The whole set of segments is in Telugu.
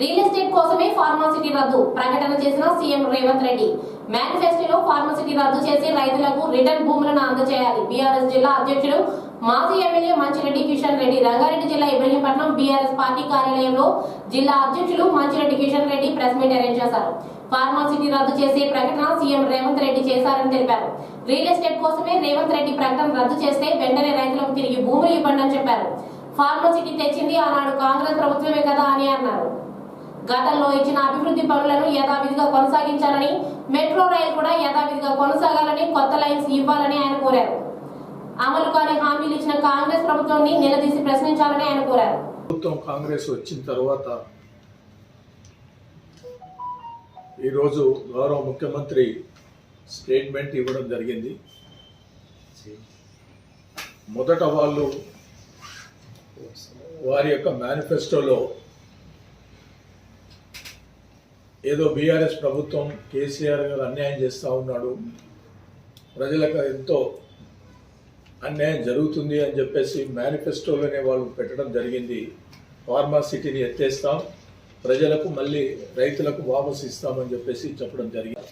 రియల్ ఎస్టేట్ కోసమే ఫార్మాసిటీ రద్దు ప్రకటన చేసిన సీఎం రేవంత్ రెడ్డి. మేనిఫెస్టోలో ఫార్మాసిటీ రద్దు చేసి రైతులకు రిటర్న్ భూములను అందజేయాలి. బీఆర్ఎస్ జిల్లా అధ్యక్షుడు మాజీ ఎమ్మెల్యే మంచిరెడ్డి కిషన్ రెడ్డి రంగారెడ్డి జిల్లా ఇబ్రహీంపట్నం బీఆర్ఎస్ పార్టీ కార్యాలయంలో జిల్లా అధ్యక్షులు Manchireddy Kishan Reddy press meet arrange చేశారు. ఫార్మాసిటీ రద్దు చేసే ప్రకటన సీఎం రేవంత్ రెడ్డి చేశారని తెలిపారు. రియల్ ఎస్టేట్ కోసమే రేవంత్ రెడ్డి ప్రకటన రద్దు చేస్తే వెంటనే రైతులకు తిరిగి భూములు ఇవ్వండి అని చెప్పారు. ఫార్మసిటీ తెచ్చింది ఆనాడు కాంగ్రెస్ ప్రభుత్వమే కదా అని అన్నారు. గతంలో ఇచ్చిన అభివృద్ధి పనులను యథావిధిగా కొనసాగించాలని మెట్రో రైలు కూడా యథావిధిగా కొనసాగాలని కొత్త లైన్స్ ఇవ్వాలని ఆయన కోరారు. అమలు కాని హామీలు ఇచ్చిన కాంగ్రెస్ ప్రభుత్వాన్ని నిలదీసి ప్రశ్నించాలని ఆయన కోరారు. ప్రభుత్వం కాంగ్రెస్ వచ్చిన తర్వాత ఈరోజు గౌరవ ముఖ్యమంత్రి స్టేట్మెంట్ ఇవ్వడం జరిగింది. మొదట వాళ్ళు వారి యొక్క మేనిఫెస్టోలో ఏదో బీఆర్ఎస్ ప్రభుత్వం కేసీఆర్ గారు అన్యాయం చేస్తూ ఉన్నాడు. ప్రజలకు ఎంతో అన్యాయం జరుగుతుంది అని చెప్పేసి మేనిఫెస్టోలోనే వాళ్ళు పెట్టడం జరిగింది. ఫార్మాసిటీని ఎత్తేస్తాం ప్రజలకు మళ్ళీ రైతులకు వాపసు ఇస్తామని చెప్పేసి చెప్పడం జరిగింది.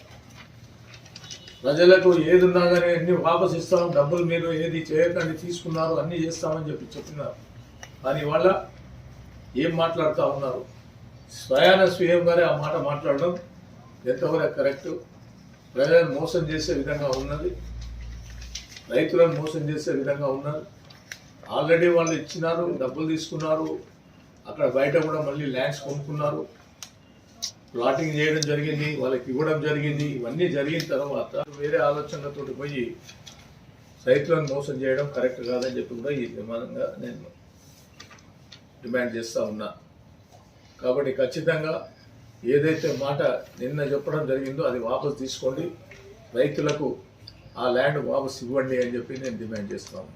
ప్రజలకు ఏది ఉన్నా కానీ అన్ని వాపసు ఇస్తాం డబ్బులు మీరు ఏది చేయకండి తీసుకున్నారు అన్నీ చేస్తామని చెప్పి చెప్పినారు. దానివల్ల ఏం మాట్లాడుతూ ఉన్నారు? స్వయాన స్వీయం గారే ఆ మాట మాట్లాడడం ఎంతవరకు కరెక్ట్? ప్రజలను మోసం చేసే విధంగా ఉన్నది. రైతులను మోసం చేసే విధంగా ఉన్నారు ఆల్రెడీ వాళ్ళు ఇచ్చినారు డబ్బులు తీసుకున్నారు. అక్కడ బయట కూడా మళ్ళీ ల్యాండ్స్ కొనుక్కున్నారు. ప్లాటింగ్ చేయడం జరిగింది వాళ్ళకి ఇవ్వడం జరిగింది. ఇవన్నీ జరిగిన తర్వాత వేరే ఆలోచనలతో పోయి రైతులను మోసం చేయడం కరెక్ట్ కాదని చెప్పి కూడా ఈ విమానంగా నేను డిమాండ్ చేస్తూ ఉన్నా. కాబట్టి ఖచ్చితంగా ఏదైతే మాట నిన్న చెప్పడం జరిగిందో అది వాపసు తీసుకోండి. రైతులకు ఆ ల్యాండ్ వాపసు ఇవ్వండి అని చెప్పి నేను డిమాండ్ చేస్తాను